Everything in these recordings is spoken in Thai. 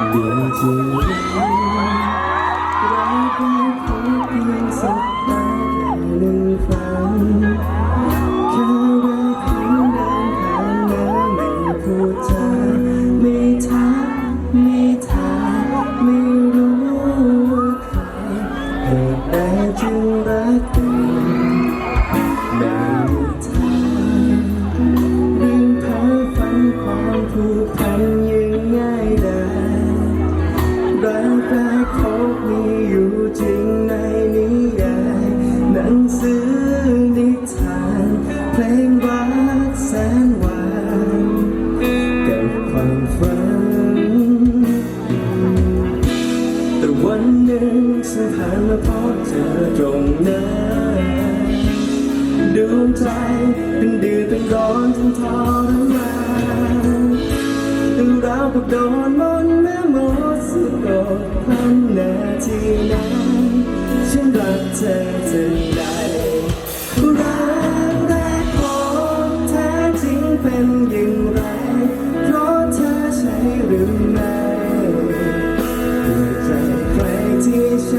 ดีจริงเราเพียงพบเพียงสักแค่หนึ่งครั้ง สือนิทานเพลงรักแสนหวานกับความฝัน แต่วันหนึ่งฉันผ่านมาพบเธอตรงนั้นดวงใจเป็นเดือดเป็นร้อนทั้งทรมานเราวกับโดนมนต์แม่หมดสะกดพันนาทีนั้นฉันรักเธอ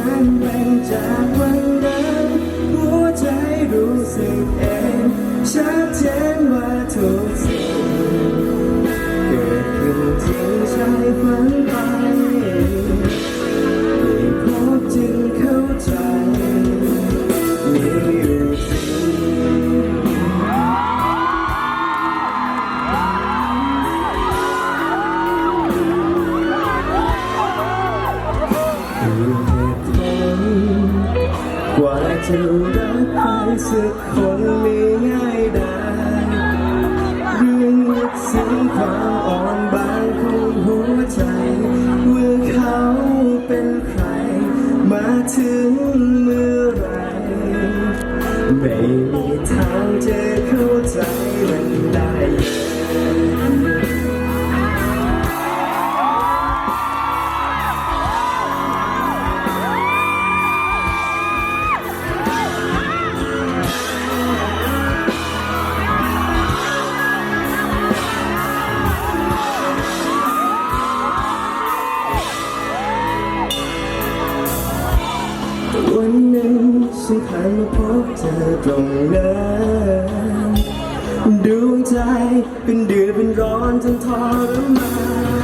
ฉันเป็นจากวันนั้นหัวใจรู้สึกเองชัดเจนว่าทุก คือเหตุผลกว่าจะรักใครสักคนไม่ง่ายได้เรื่องลึกซึ้งความอ่อนบางของหัวใจว่าเขาเป็นใคร มาถึงเมื่อไรไม่มีทางจะเข้าใจมันได้ ฉันผ่านมาพบเธอตรงนั้นดวงใจเป็นเดือดเป็นร้อนจนทรมาน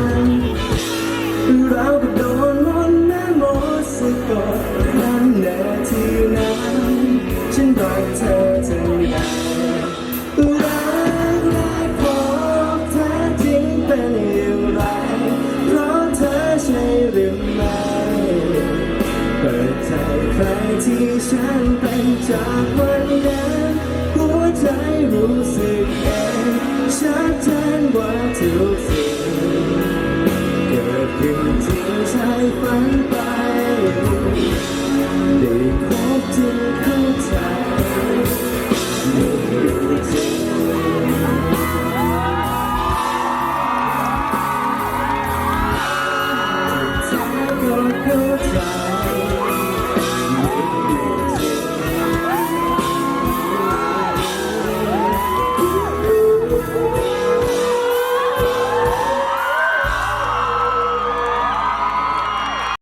ที่ฉันเป็นจากวันนั้นหัวใจรู้สึกเองชัดเจนว่าทุกสิ่ง